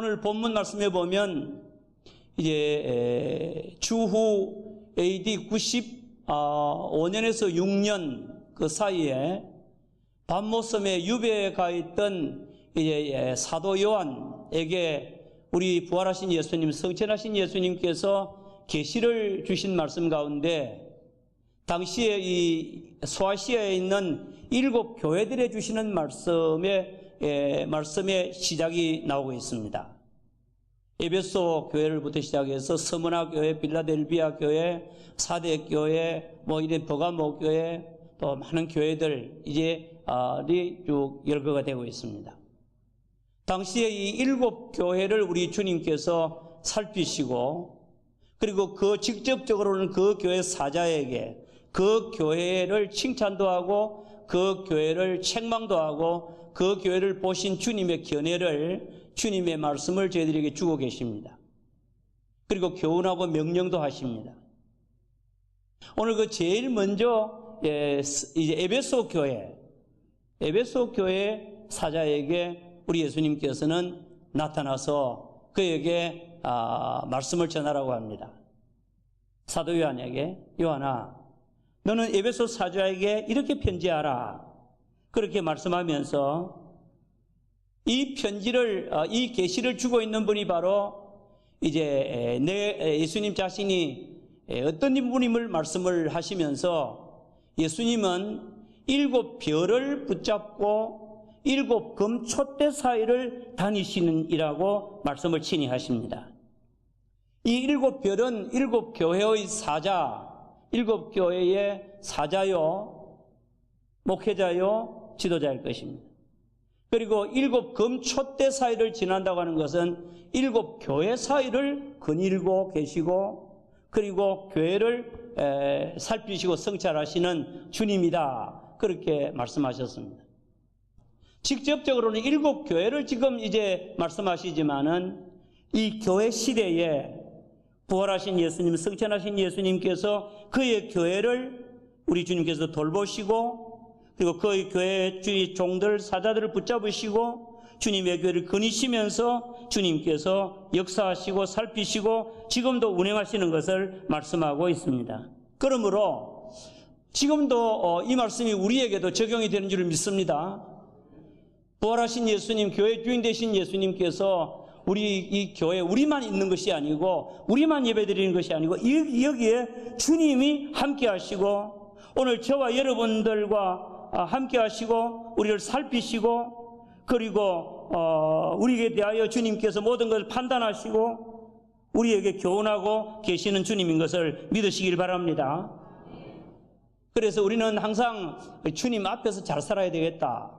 오늘 본문 말씀에 보면 이제 주후 AD 95년에서 6년 그 사이에 밤모섬에 유배에 가 있던 이제 사도 요한에게 우리 부활하신 예수님, 성천하신 예수님께서 계시를 주신 말씀 가운데 당시에 이 소아시아에 있는 일곱 교회들에 주시는 말씀의 에, 말씀의 시작이 나오고 있습니다. 에베소 교회를부터 시작해서 서머나 교회, 빌라델비아 교회, 사대 교회, 뭐 이런 버가모 교회, 또 많은 교회들 이제 쭉 열거가 되고 있습니다. 당시에 이 일곱 교회를 우리 주님께서 살피시고 그리고 그 직접적으로는 그 교회 사자에게 그 교회를 칭찬도 하고 그 교회를 책망도 하고 그 교회를 보신 주님의 견해를 주님의 말씀을 저희들에게 주고 계십니다. 그리고 교훈하고 명령도 하십니다. 오늘 그 제일 먼저 예, 이제 에베소 교회, 에베소 교회 사자에게 우리 예수님께서는 나타나서 그에게 아, 말씀을 전하라고 합니다. 사도 요한에게 요한아 너는 에베소 사자에게 이렇게 편지하라. 그렇게 말씀하면서 이 편지를 어, 이 계시를 주고 있는 분이 바로 이제 내 예수님 자신이 어떤 분임을 말씀을 하시면서 예수님은 일곱 별을 붙잡고 일곱 금 촛대 사이를 다니시는 이라고 말씀을 친히 하십니다. 이 일곱 별은 일곱 교회의 사자, 일곱 교회의 사자요, 목회자요, 지도자일 것입니다. 그리고 일곱 금 촛대 사이를 지난다고 하는 것은 일곱 교회 사이를 거닐고 계시고 그리고 교회를 살피시고 성찰하시는 주님이다. 그렇게 말씀하셨습니다. 직접적으로는 일곱 교회를 지금 이제 말씀하시지만은 이 교회 시대에 부활하신 예수님, 성천하신 예수님께서 그의 교회를 우리 주님께서 돌보시고 그리고 그의 교회 주의 종들, 사자들을 붙잡으시고 주님의 교회를 거니시면서 주님께서 역사하시고 살피시고 지금도 운행하시는 것을 말씀하고 있습니다. 그러므로 지금도 어, 이 말씀이 우리에게도 적용이 되는 줄을 믿습니다. 부활하신 예수님, 교회 주인 되신 예수님께서 우리 이 교회 우리만 있는 것이 아니고 우리만 예배드리는 것이 아니고 여기에 주님이 함께 하시고 오늘 저와 여러분들과 함께 하시고 우리를 살피시고 그리고 어 우리에 대하여 주님께서 모든 것을 판단하시고 우리에게 교훈하고 계시는 주님인 것을 믿으시길 바랍니다. 그래서 우리는 항상 주님 앞에서 잘 살아야 되겠다.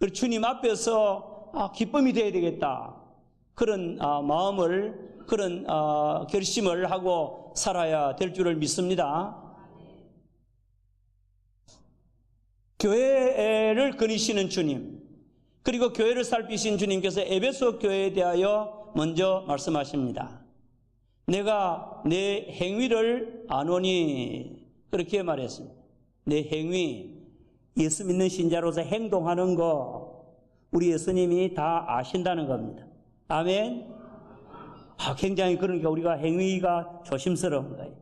그리고 주님 앞에서 아, 기쁨이 되어야 되겠다. 그런 아, 마음을, 그런 아, 결심을 하고 살아야 될 줄을 믿습니다. 교회를 거니시는 주님, 그리고 교회를 살피신 주님께서 에베소 교회에 대하여 먼저 말씀하십니다. 내가 내 행위를 아노니 그렇게 말했습니다. 내 행위, 예수 믿는 신자로서 행동하는 거 우리 예수님이 다 아신다는 겁니다. 아멘. 아, 굉장히 그러니까 우리가 행위가 조심스러운 거예요.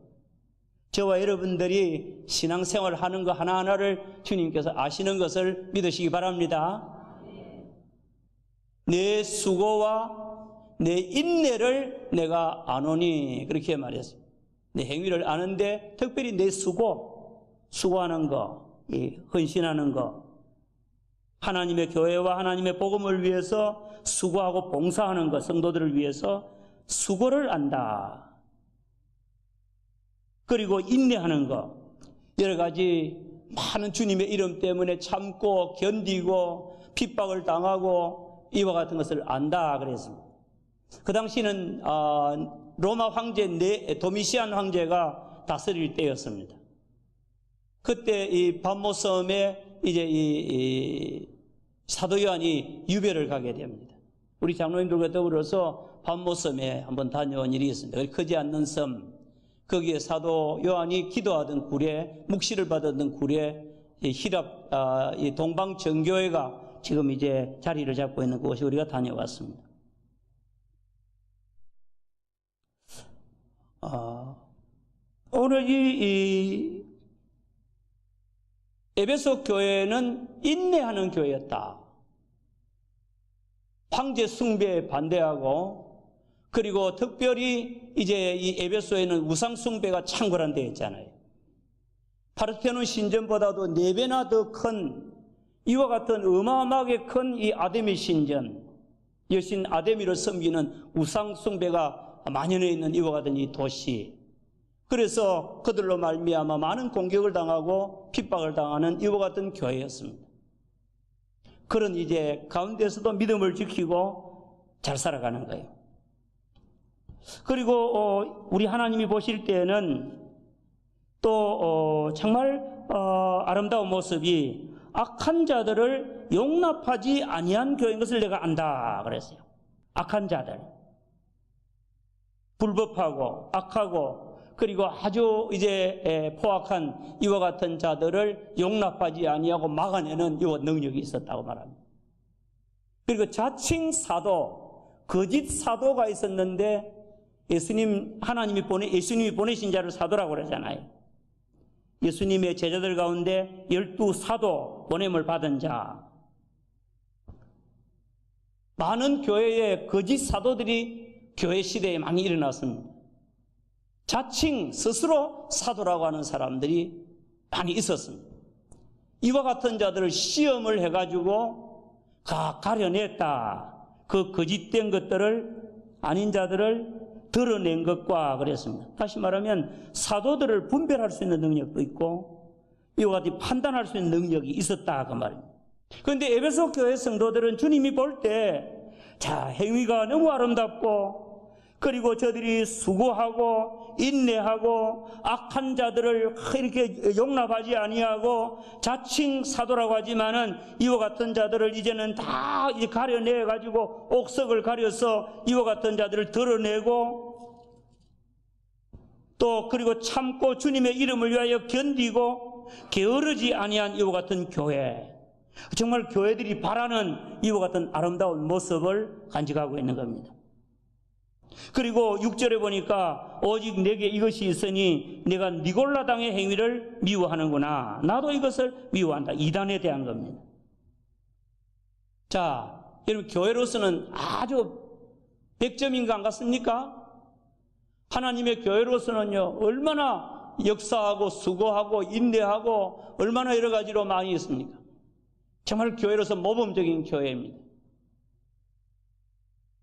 저와 여러분들이 신앙생활 하는 거 하나하나를 주님께서 아시는 것을 믿으시기 바랍니다. 내 수고와 내 인내를 내가 아노니 그렇게 말했습니다. 내 행위를 아는데 특별히 내 수고, 수고하는 거, 헌신하는 것, 하나님의 교회와 하나님의 복음을 위해서 수고하고 봉사하는 것, 성도들을 위해서 수고를 안다. 그리고 인내하는 것, 여러 가지 많은 주님의 이름 때문에 참고 견디고 핍박을 당하고 이와 같은 것을 안다 그랬습니다. 그 당시는 어, 로마 황제 도미시안 황제가 다스릴 때였습니다. 그때 이 밤모섬에 이제 이, 이 사도 요한이 유배를 가게 됩니다. 우리 장로님들과 더불어서 밤모섬에 한번 다녀온 일이 있습니다. 크지 않는 섬 거기에 사도 요한이 기도하던 굴에 묵시를 받았던 굴에 이 히랍 아, 이 동방 정교회가 지금 이제 자리를 잡고 있는 곳이 우리가 다녀왔습니다. 아, 오늘 이, 이 에베소 교회는 인내하는 교회였다. 황제 숭배에 반대하고 그리고 특별히 이제 이 에베소에는 우상 숭배가 창궐한 데 있잖아요. 파르테논 신전보다도 네 배나 더 큰 이와 같은 어마어마하게 큰 이 아데미 신전, 여신 아데미를 섬기는 우상 숭배가 만연해 있는 이와 같은 이 도시. 그래서 그들로 말미암아 많은 공격을 당하고 핍박을 당하는 이와 같은 교회였습니다. 그런 이제 가운데서도 믿음을 지키고 잘 살아가는 거예요. 그리고 어, 우리 하나님이 보실 때에는 또 어, 정말 어, 아름다운 모습이 악한 자들을 용납하지 아니한 교회인 것을 내가 안다 그랬어요. 악한 자들, 불법하고 악하고 그리고 아주 이제 에, 포악한 이와 같은 자들을 용납하지 아니하고 막아내는 이와 능력이 있었다고 말합니다. 그리고 자칭 사도, 거짓 사도가 있었는데 예수님 하나님이 보내 예수님이 보내신 자를 사도라고 그러잖아요. 예수님의 제자들 가운데 열두 사도 보냄을 받은 자. 많은 교회에 거짓 사도들이 교회 시대에 많이 일어났습니다. 자칭 스스로 사도라고 하는 사람들이 많이 있었습니다. 이와 같은 자들을 시험을 해가지고 가, 가려냈다. 그 거짓된 것들을 아닌 자들을 드러낸 것과 그랬습니다. 다시 말하면 사도들을 분별할 수 있는 능력도 있고 이와 같이 판단할 수 있는 능력이 있었다 그 말입니다. 그런데 에베소 교회 성도들은 주님이 볼 때 자, 행위가 너무 아름답고 그리고 저들이 수고하고 인내하고 악한 자들을 이렇게 용납하지 아니하고 자칭 사도라고 하지만은 이와 같은 자들을 이제는 다 가려내 가지고 옥석을 가려서 이와 같은 자들을 드러내고 또 그리고 참고 주님의 이름을 위하여 견디고 게으르지 아니한 이와 같은 교회 정말 교회들이 바라는 이와 같은 아름다운 모습을 간직하고 있는 겁니다. 그리고 6절에 보니까 오직 내게 이것이 있으니 내가 니골라 당의 행위를 미워하는구나. 나도 이것을 미워한다. 이단에 대한 겁니다. 자, 여러분 교회로서는 아주 100점인 것 같습니까? 하나님의 교회로서는요. 얼마나 역사하고 수고하고 인내하고 얼마나 여러 가지로 많이 있습니까? 정말 교회로서 모범적인 교회입니다.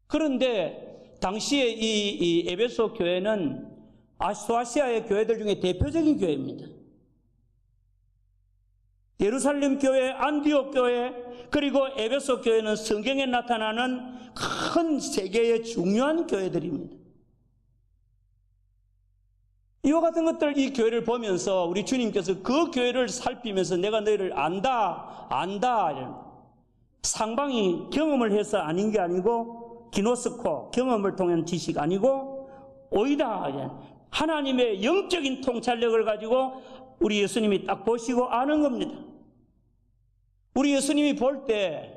그런데 당시에 이, 이 에베소 교회는 아소아시아의 교회들 중에 대표적인 교회입니다. 예루살렘 교회, 안디옥 교회, 그리고 에베소 교회는 성경에 나타나는 큰 세계의 중요한 교회들입니다. 이와 같은 것들 이 교회를 보면서 우리 주님께서 그 교회를 살피면서 내가 너희를 안다, 안다. 상방이 경험을 해서 아닌 게 아니고 기노스코 경험을 통한 지식 아니고 오이다. 하나님의 영적인 통찰력을 가지고 우리 예수님이 딱 보시고 아는 겁니다. 우리 예수님이 볼 때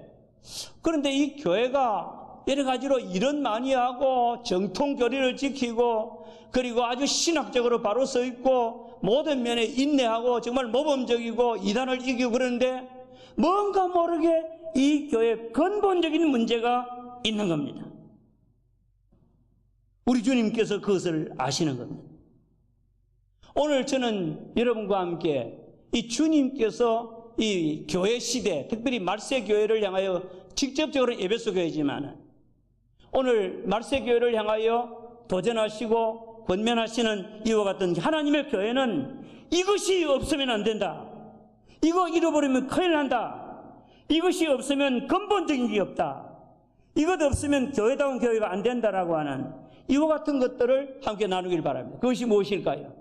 그런데 이 교회가 여러 가지로 일은 많이 하고 정통 교리를 지키고 그리고 아주 신학적으로 바로 서 있고 모든 면에 인내하고 정말 모범적이고 이단을 이기고 그러는데 뭔가 모르게 이 교회 근본적인 문제가 있는 겁니다. 우리 주님께서 그것을 아시는 겁니다. 오늘 저는 여러분과 함께 이 주님께서 이 교회 시대, 특별히 말세 교회를 향하여 직접적으로 에베소 교회지만 오늘 말세 교회를 향하여 도전하시고 권면하시는 이와 같은 하나님의 교회는 이것이 없으면 안 된다. 이거 잃어버리면 큰일 난다. 이것이 없으면 근본적인 게 없다. 이것 없으면 교회다운 교회가 안 된다라고 하는 이와 같은 것들을 함께 나누길 바랍니다. 그것이 무엇일까요?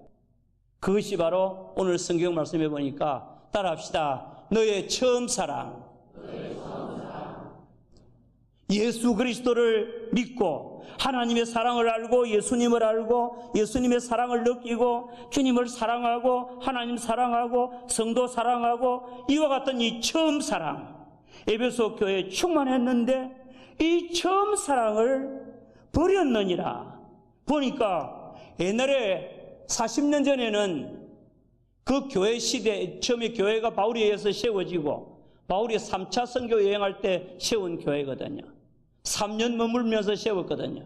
그것이 바로 오늘 성경 말씀해 보니까 따라합시다. 너의 처음 사랑. 예수 그리스도를 믿고 하나님의 사랑을 알고 예수님을 알고 예수님의 사랑을 느끼고 주님을 사랑하고 하나님 사랑하고 성도 사랑하고 이와 같은 이 처음 사랑 에베소 교회에 충만했는데 이 처음 사랑을 버렸느니라 보니까 옛날에 40년 전에는 그 교회 시대 처음에 교회가 바울에 의해서 세워지고 바울이 3차 선교 여행할 때 세운 교회거든요. 3년 머물면서 세웠거든요.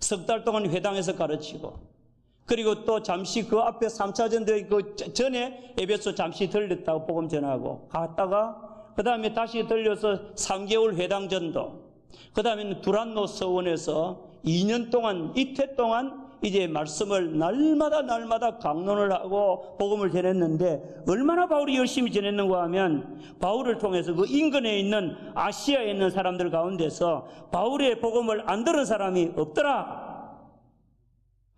석 달 동안 회당에서 가르치고 그리고 또 잠시 그 앞에 3차 전도에 그 전에 에베소 잠시 들렸다고 복음 전하고 갔다가 그 다음에 다시 들려서 3개월 회당 전도 그 다음에는 두란노 서원에서 2년 동안 이태 동안 이제 말씀을 날마다 날마다 강론을 하고 복음을 전했는데 얼마나 바울이 열심히 전했는가 하면 바울을 통해서 그 인근에 있는 아시아에 있는 사람들 가운데서 바울의 복음을 안 들은 사람이 없더라.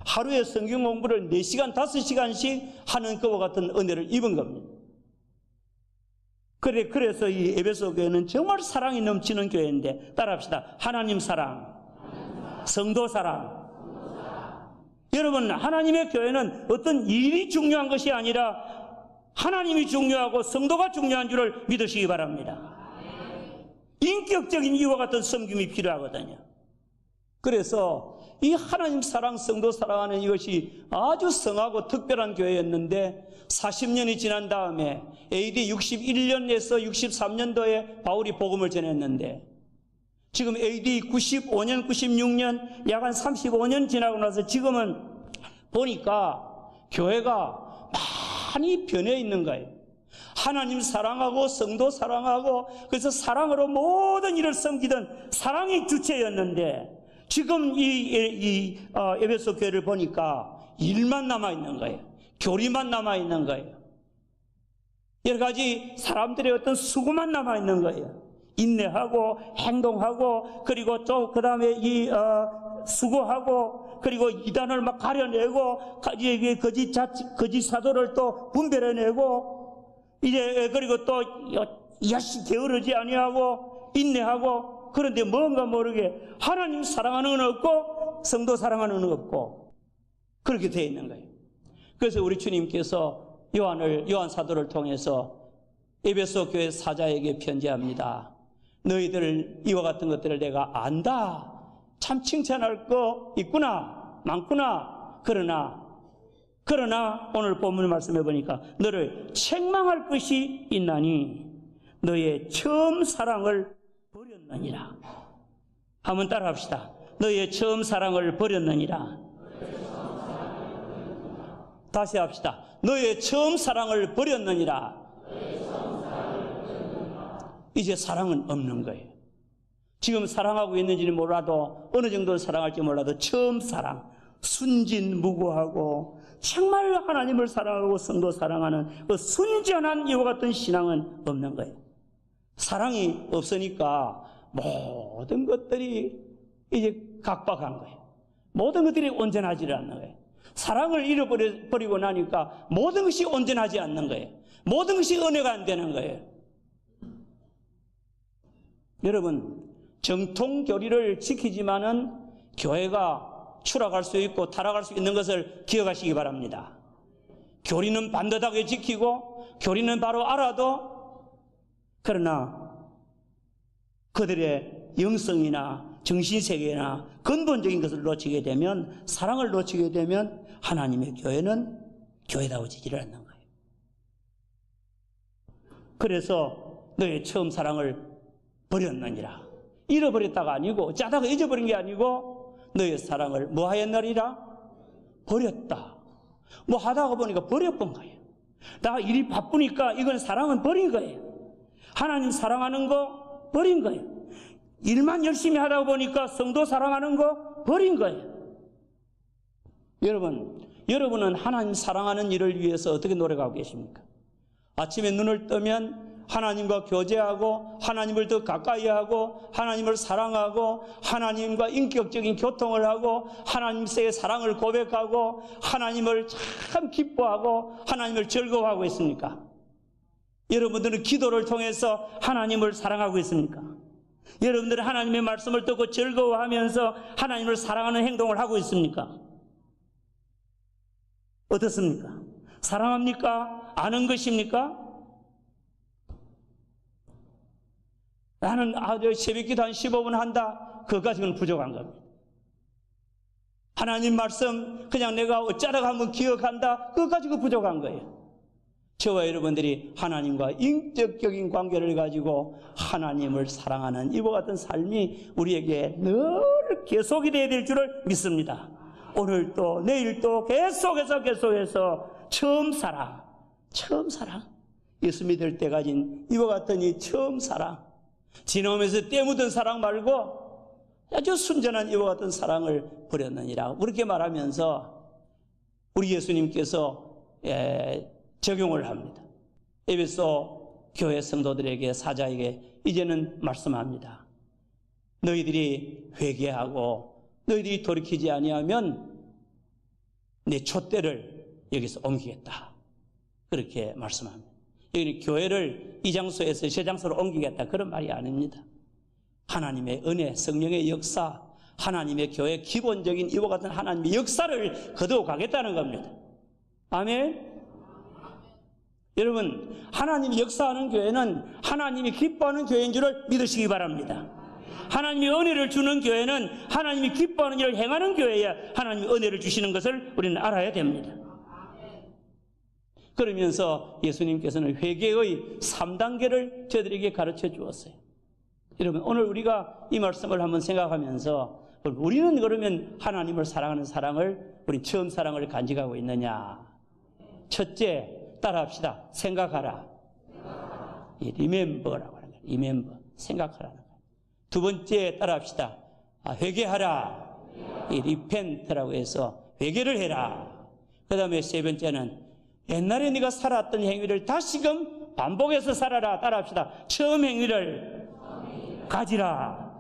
하루에 성경 공부를 4시간, 5시간씩 하는 것과 같은 은혜를 입은 겁니다. 그래, 그래서 이 에베소 교회는 정말 사랑이 넘치는 교회인데, 따라합시다. 하나님 사랑, 성도 사랑. 여러분, 하나님의 교회는 어떤 일이 중요한 것이 아니라 하나님이 중요하고 성도가 중요한 줄을 믿으시기 바랍니다. 인격적인 이와 같은 섬김이 필요하거든요. 그래서 이 하나님 사랑, 성도 사랑하는 이것이 아주 성하고 특별한 교회였는데 40년이 지난 다음에 AD 61년에서 63년도에 바울이 복음을 전했는데 지금 AD 95년, 96년, 약 한 35년 지나고 나서 지금은 보니까 교회가 많이 변해 있는 거예요. 하나님 사랑하고 성도 사랑하고 그래서 사랑으로 모든 일을 섬기던 사랑이 주체였는데 지금 이, 이, 이 어, 에베소 교회를 보니까 일만 남아 있는 거예요. 교리만 남아 있는 거예요. 여러 가지 사람들의 어떤 수고만 남아 있는 거예요. 인내하고 행동하고 그리고 또 그 다음에 이 어, 수고하고 그리고 이단을 막 가려내고 가- 이게 거짓 자 거짓 사도를 또 분별해내고 이제 그리고 또 야시 게으르지 아니하고 인내하고 그런데 뭔가 모르게 하나님 사랑하는 건 없고 성도 사랑하는 건 없고 그렇게 되어 있는 거예요. 그래서 우리 주님께서 요한을 요한 사도를 통해서 에베소 교회 사자에게 편지합니다. 너희들 이와 같은 것들을 내가 안다. 참 칭찬할 거 있구나. 많구나. 그러나 그러나 오늘 본문 말씀해 보니까 너를 책망할 것이 있나니 너의 처음 사랑을 버렸느니라. 한번 따라합시다. 너의 처음 사랑을 버렸느니라. 다시 합시다. 너의 처음 사랑을 버렸느니라. 이제 사랑은 없는 거예요. 지금 사랑하고 있는지는 몰라도 어느 정도 사랑할지 몰라도 처음 사랑, 순진무구하고 정말 하나님을 사랑하고 성도 사랑하는 그 순전한 이와 같은 신앙은 없는 거예요. 사랑이 없으니까 모든 것들이 이제 각박한 거예요. 모든 것들이 온전하지 않는 거예요. 사랑을 잃어버리고 나니까 모든 것이 온전하지 않는 거예요. 모든 것이 은혜가 안 되는 거예요. 여러분, 정통 교리를 지키지만은 교회가 추락할 수 있고 타락할 수 있는 것을 기억하시기 바랍니다. 교리는 반듯하게 지키고 교리는 바로 알아도 그러나 그들의 영성이나 정신세계나 근본적인 것을 놓치게 되면 사랑을 놓치게 되면 하나님의 교회는 교회다워지지를 않는 거예요. 그래서 너의 처음 사랑을 버렸느니라. 잃어버렸다가 아니고 짜다가 잊어버린 게 아니고 너의 사랑을 뭐 하였느니라? 버렸다. 뭐 하다가 보니까 버려본 거예요. 나 일이 바쁘니까 이건 사랑은 버린 거예요. 하나님 사랑하는 거 버린 거예요. 일만 열심히 하다 보니까 성도 사랑하는 거 버린 거예요. 여러분, 여러분은 하나님 사랑하는 일을 위해서 어떻게 노력하고 계십니까? 아침에 눈을 뜨면 하나님과 교제하고 하나님을 더 가까이 하고 하나님을 사랑하고 하나님과 인격적인 교통을 하고 하나님의 사랑을 고백하고 하나님을 참 기뻐하고 하나님을 즐거워하고 있습니까? 여러분들은 기도를 통해서 하나님을 사랑하고 있습니까? 여러분들은 하나님의 말씀을 듣고 즐거워하면서 하나님을 사랑하는 행동을 하고 있습니까? 어떻습니까? 사랑합니까? 아는 것입니까? 나는 아주 새벽 기도 한 15분 한다. 그거 가지고는 부족한 겁니다. 하나님 말씀 그냥 내가 어쩌다가 한번 기억한다. 그것 가지고 부족한 거예요. 저와 여러분들이 하나님과 인격적인 관계를 가지고 하나님을 사랑하는 이와 같은 삶이 우리에게 늘 계속이 되어야 될 줄을 믿습니다. 오늘 또 내일 또 계속해서 계속해서 처음 사랑, 처음 사랑. 예수 믿을 때 가진 이와 같은 이 처음 사랑. 지나오면서 때 묻은 사랑 말고 아주 순전한 이와 같은 사랑을 버렸느니라. 그렇게 말하면서 우리 예수님께서 예, 적용을 합니다. 에베소 교회 성도들에게 사자에게 이제는 말씀합니다. 너희들이 회개하고 너희들이 돌이키지 아니하면 내 촛대를 여기서 옮기겠다. 그렇게 말씀합니다. 여기는 교회를 이 장소에서 저 장소로 옮기겠다. 그런 말이 아닙니다. 하나님의 은혜, 성령의 역사, 하나님의 교회 기본적인 이와 같은 하나님의 역사를 거두어 가겠다는 겁니다. 아멘. 여러분, 하나님이 역사하는 교회는 하나님이 기뻐하는 교회인 줄을 믿으시기 바랍니다. 하나님이 은혜를 주는 교회는 하나님이 기뻐하는 일을 행하는 교회야 하나님이 은혜를 주시는 것을 우리는 알아야 됩니다. 그러면서 예수님께서는 회개의 3단계를 저들에게 가르쳐 주었어요. 여러분, 오늘 우리가 이 말씀을 한번 생각하면서 우리는 그러면 하나님을 사랑하는 사랑을, 우리 처음 사랑을 간직하고 있느냐? 첫째, 따라 합시다. 생각하라. 이 remember라고 하는 거예요. remember. 생각하라는 거예요. 두 번째, 따라 합시다. 아, 회개하라. 이 repent라고 해서 회개를 해라. 그 다음에 세 번째는 옛날에 네가 살았던 행위를 다시금 반복해서 살아라. 따라 합시다. 처음 행위를 가지라.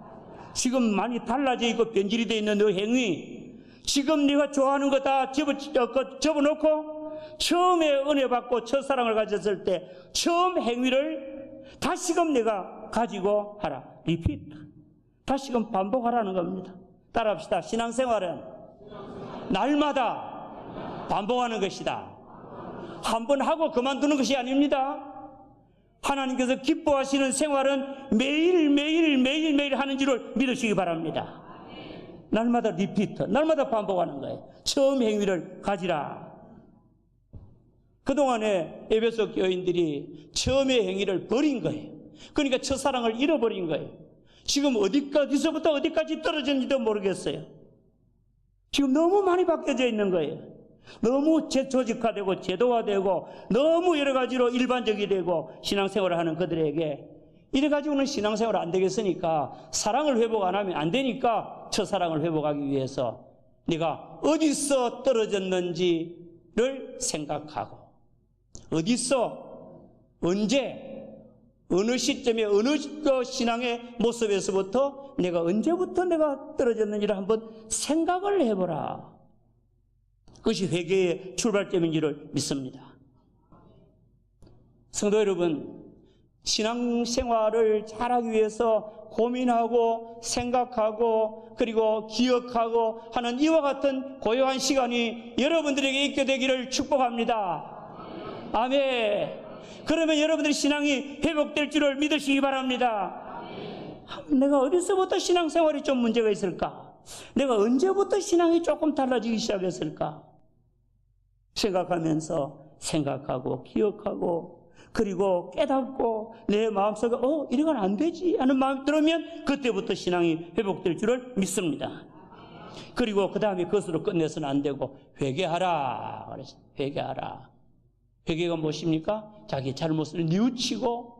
지금 많이 달라져 있고 변질이 되어 있는 너 행위. 지금 네가 좋아하는 거다 접어, 어, 접어놓고 처음에 은혜 받고 첫사랑을 가졌을 때 처음 행위를 다시금 내가 가지고 하라. 리피트. 다시금 반복하라는 겁니다. 따라합시다. 신앙생활은 날마다 반복하는 것이다. 한 번 하고 그만두는 것이 아닙니다. 하나님께서 기뻐하시는 생활은 매일매일 매일매일 하는 줄을 믿으시기 바랍니다. 날마다 리피트, 날마다 반복하는 거예요. 처음 행위를 가지라. 그동안에 에베소 교인들이 처음의 행위를 버린 거예요. 그러니까 첫사랑을 잃어버린 거예요. 지금 어디까지, 어디서부터 어디까지 떨어졌는지도 모르겠어요. 지금 너무 많이 바뀌어져 있는 거예요. 너무 조직화되고 제도화되고 너무 여러 가지로 일반적이 되고 신앙생활을 하는 그들에게 이래 가지고는 신앙생활 안 되겠으니까 사랑을 회복 안 하면 안 되니까 첫사랑을 회복하기 위해서 네가 어디서 떨어졌는지를 생각하고 어디서 언제 어느 시점에 어느 그 신앙의 모습에서부터 내가 언제부터 내가 떨어졌는지를 한번 생각을 해보라. 그것이 회개의 출발점인 줄을 믿습니다. 성도 여러분, 신앙생활을 잘하기 위해서 고민하고 생각하고 그리고 기억하고 하는 이와 같은 고요한 시간이 여러분들에게 있게 되기를 축복합니다. 아멘. 그러면 여러분들의 신앙이 회복될 줄을 믿으시기 바랍니다. 내가 어디서부터 신앙생활이 좀 문제가 있을까? 내가 언제부터 신앙이 조금 달라지기 시작했을까? 생각하면서 생각하고 기억하고 그리고 깨닫고 내 마음속에 어 이래가면 안 되지 하는 마음이 들으면 그때부터 신앙이 회복될 줄을 믿습니다. 그리고 그 다음에 그것으로 끝내서는 안 되고 회개하라 그래서 회개하라. 회개가 무엇입니까? 자기 잘못을 뉘우치고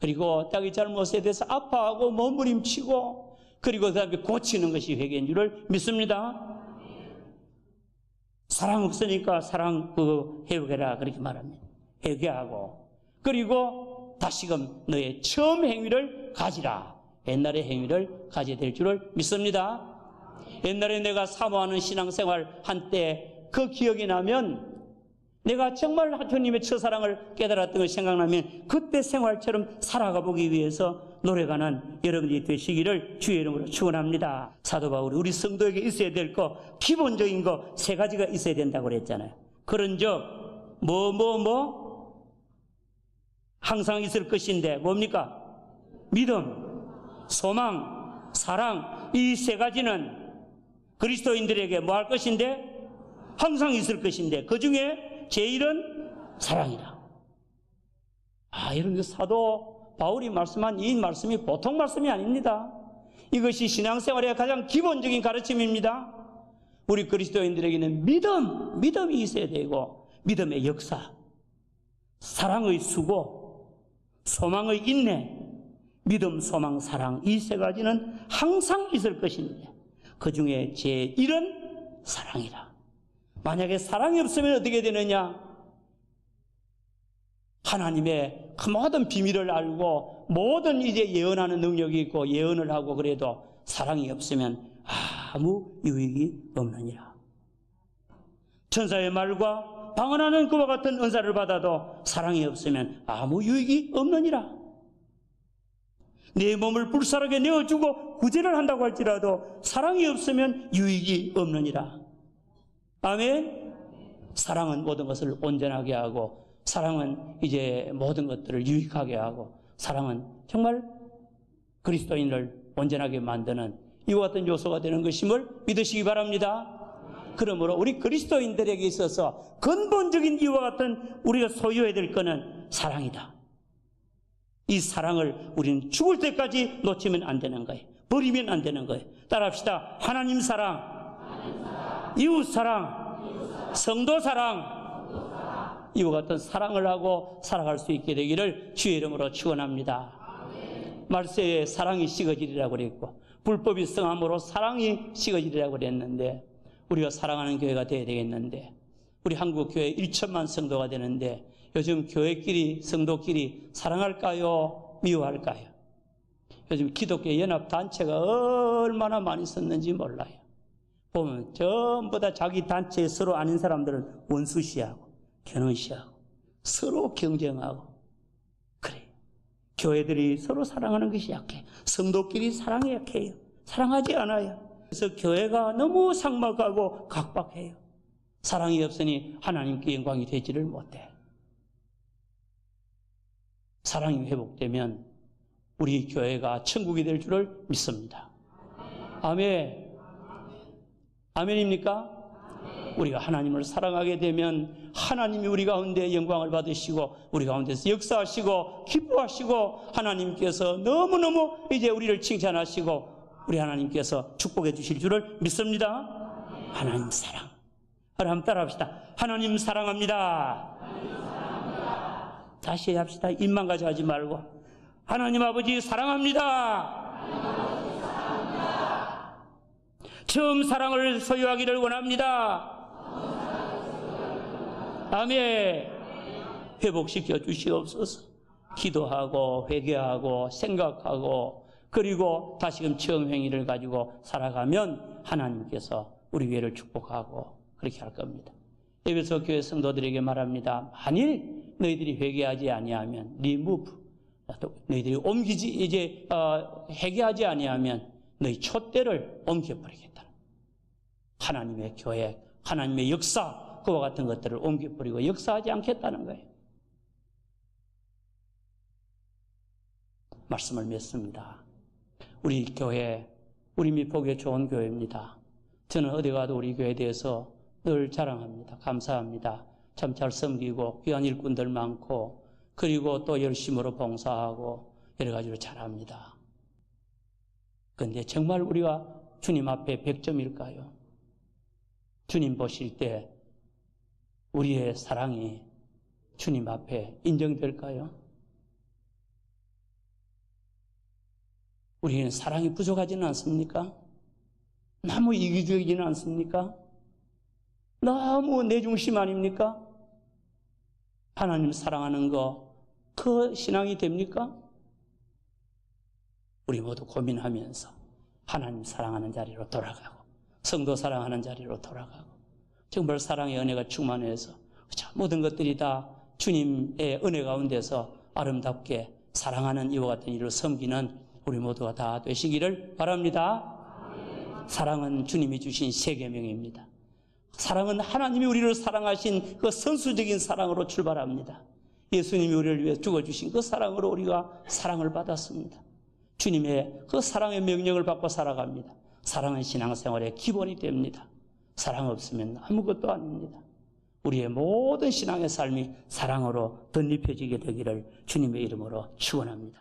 그리고 자기 잘못에 대해서 아파하고 몸부림치고 그리고 그 다음에 고치는 것이 회개인 줄을 믿습니다. 사랑 없으니까 사랑 그 회개라 그렇게 말합니다. 회개하고 그리고 다시금 너의 처음 행위를 가지라. 옛날의 행위를 가져야 될 줄을 믿습니다. 옛날에 내가 사모하는 신앙생활 한때 그 기억이 나면 내가 정말 하나님의 첫사랑을 깨달았던 걸 생각나면 그때 생활처럼 살아가 보기 위해서 노래가는 여러분들이 되시기를 주의 이름으로 축원합니다. 사도 바울이 우리 성도에게 있어야 될 거 기본적인 거 세 가지가 있어야 된다고 그랬잖아요. 그런즉 뭐 뭐 뭐 항상 있을 것인데 뭡니까? 믿음, 소망, 사랑 이 세 가지는 그리스도인들에게 뭐 할 것인데 항상 있을 것인데 그 중에 제일은 사랑이다. 아, 이런 그 사도 바울이 말씀한 이 말씀이 보통 말씀이 아닙니다. 이것이 신앙생활의 가장 기본적인 가르침입니다. 우리 그리스도인들에게는 믿음, 믿음이 있어야 되고 믿음의 역사, 사랑의 수고, 소망의 인내, 믿음, 소망, 사랑 이 세 가지는 항상 있을 것인데 그 중에 제1은 사랑이라. 만약에 사랑이 없으면 어떻게 되느냐? 하나님의 그 모든 비밀을 알고 모든 이제 예언하는 능력이 있고 예언을 하고 그래도 사랑이 없으면 아무 유익이 없느니라. 천사의 말과 방언하는 그와 같은 은사를 받아도 사랑이 없으면 아무 유익이 없느니라. 내 몸을 불사르게 내어주고 구제를 한다고 할지라도 사랑이 없으면 유익이 없느니라. 아멘. 사랑은 모든 것을 온전하게 하고 사랑은 이제 모든 것들을 유익하게 하고 사랑은 정말 그리스도인을 온전하게 만드는 이와 같은 요소가 되는 것임을 믿으시기 바랍니다. 그러므로 우리 그리스도인들에게 있어서 근본적인 이와 같은 우리가 소유해야 될 것은 사랑이다. 이 사랑을 우리는 죽을 때까지 놓치면 안 되는 거예요. 버리면 안 되는 거예요. 따라합시다. 하나님 사랑, 이웃 사랑, 성도 사랑, 이와 같은 사랑을 하고 살아갈 수 있게 되기를 주의 이름으로 축원합니다. 말세에 사랑이 식어지리라고 그랬고 불법이 성함으로 사랑이 식어지리라고 그랬는데 우리가 사랑하는 교회가 되어야 되겠는데 우리 한국 교회 1천만 성도가 되는데 요즘 교회끼리 성도끼리 사랑할까요? 미워할까요? 요즘 기독교 연합 단체가 얼마나 많이 썼는지 몰라요. 보면 전부 다 자기 단체에 서로 아닌 사람들은 원수시하고 견원시하고 서로 경쟁하고. 그래. 교회들이 서로 사랑하는 것이 약해. 성도끼리 사랑이 약해요. 사랑하지 않아요. 그래서 교회가 너무 삭막하고 각박해요. 사랑이 없으니 하나님께 영광이 되지를 못해. 사랑이 회복되면 우리 교회가 천국이 될 줄을 믿습니다. 아멘 아멘입니까? 우리가 하나님을 사랑하게 되면 하나님이 우리 가운데 영광을 받으시고 우리 가운데서 역사하시고 기뻐하시고 하나님께서 너무너무 이제 우리를 칭찬하시고 우리 하나님께서 축복해 주실 줄을 믿습니다. 하나님 사랑. 하나님 따라합시다. 하나님 사랑합니다. 다시 합시다. 입만 가져 하지 말고. 하나님 아버지 사랑합니다. 처음 사랑을 소유하기를 원합니다. 아멘. 회복시켜 주시옵소서. 기도하고 회개하고 생각하고 그리고 다시금 처음 행위를 가지고 살아가면 하나님께서 우리 교회를 축복하고 그렇게 할 겁니다. 에베소 교회 성도들에게 말합니다. 만일 너희들이 회개하지 아니하면 리무브 너희들이 옮기지 이제 어, 회개하지 아니하면 너희 촛대를 옮겨버리겠다. 하나님의 교회, 하나님의 역사 그와 같은 것들을 옮겨버리고 역사하지 않겠다는 거예요. 말씀을 맺습니다. 우리 교회, 우리 미포교회 좋은 교회입니다. 저는 어디 가도 우리 교회에 대해서 늘 자랑합니다. 감사합니다. 참 잘 섬기고 귀한 일꾼들 많고 그리고 또 열심으로 봉사하고 여러 가지로 잘합니다. 그런데 정말 우리가 주님 앞에 100점일까요? 주님 보실 때 우리의 사랑이 주님 앞에 인정될까요? 우리는 사랑이 부족하지는 않습니까? 너무 이기적이지는 않습니까? 너무 내 중심 아닙니까? 하나님 사랑하는 거, 그 신앙이 됩니까? 우리 모두 고민하면서 하나님 사랑하는 자리로 돌아가고, 성도 사랑하는 자리로 돌아가고, 정말 사랑의 은혜가 충만해서 모든 것들이 다 주님의 은혜 가운데서 아름답게 사랑하는 이와 같은 일을 섬기는 우리 모두가 다 되시기를 바랍니다. 사랑은 주님이 주신 세계명입니다. 사랑은 하나님이 우리를 사랑하신 그 선수적인 사랑으로 출발합니다. 예수님이 우리를 위해 죽어주신 그 사랑으로 우리가 사랑을 받았습니다. 주님의 그 사랑의 명령을 받고 살아갑니다. 사랑은 신앙생활의 기본이 됩니다. 사랑 없으면 아무것도 아닙니다. 우리의 모든 신앙의 삶이 사랑으로 덧입혀지게 되기를 주님의 이름으로 축원합니다.